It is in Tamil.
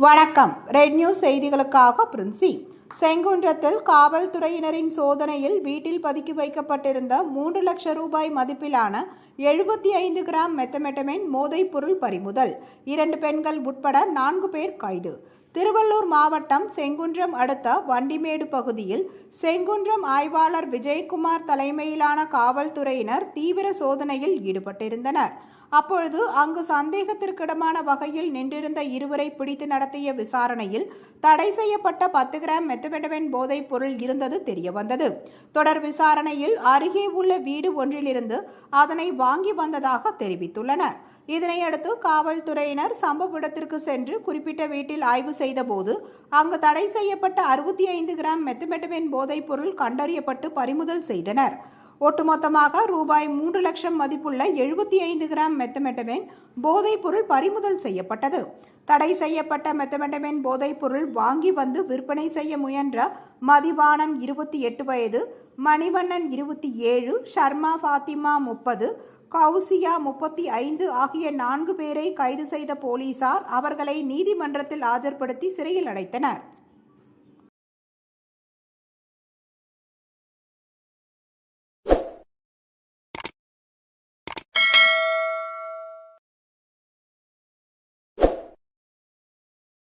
வணக்கம். ரெட் நியூஸ் செய்திகளுக்காக பிரின்சி. செங்குன்றத்தில் காவல்துறையினரின் சோதனையில் வீட்டில் பதுக்கி வைக்கப்பட்டிருந்த மூன்று லட்சம் ரூபாய் மதிப்பிலான எழுபத்தி ஐந்து கிராம் மெத்தமெட்டமின் போதைப் பொருள் பறிமுதல். இரண்டு பெண்கள் உட்பட நான்கு பேர் கைது. திருவள்ளூர் மாவட்டம் செங்குன்றம் அடுத்த வண்டிமேடு பகுதியில் செங்குன்றம் ஆய்வாளர் விஜயகுமார் தலைமையிலான காவல்துறையினர் தீவிர சோதனையில் ஈடுபட்டிருந்தனர். அப்பொழுது அங்கு சந்தேகத்திற்கிடமான வகையில் நின்றிருந்த இருவரை பிடித்து நடத்திய விசாரணையில் தடை செய்யப்பட்ட பத்து கிராம் மெத்தமெட்டமின் போதைப் பொருள் இருந்தது தெரியவந்தது. தொடர் விசாரணையில் அருகே உள்ள வீடு ஒன்றிலிருந்து அதனை வாங்கி வந்ததாக தெரிவித்துள்ளனர். இதனையடுத்து காவல்துறையினர் சம்பவ இடத்திற்கு சென்று குறிப்பிட்ட வீட்டில் ஆய்வு செய்தபோது அங்கு தடை செய்யப்பட்ட அறுபத்தி ஐந்து கிராம் மெத்தமெட்டமின் போதைப் பொருள் கண்டறியப்பட்டு பறிமுதல் செய்தனர். ஒட்டுமொத்தமாக ரூபாய் மூன்று லட்சம் மதிப்புள்ள எழுபத்தி ஐந்து கிராம் மெத்தமெட்டமின் போதைப் பொருள் பறிமுதல் செய்யப்பட்டது. தடை செய்யப்பட்ட மெத்தமெட்டமின் போதைப் பொருள் வாங்கி வந்து விற்பனை செய்ய முயன்ற மதிவாணன் இருபத்தி எட்டு வயது மணிவண்ணன் இருபத்தி ஏழு ஷர்மா ஃபாத்திமா முப்பது கவுசியா முப்பத்தி ஐந்து ஆகிய நான்கு பேரை கைது செய்த போலீசார் அவர்களை நீதிமன்றத்தில் ஆஜர்படுத்தி சிறையில் அடைத்தனர்.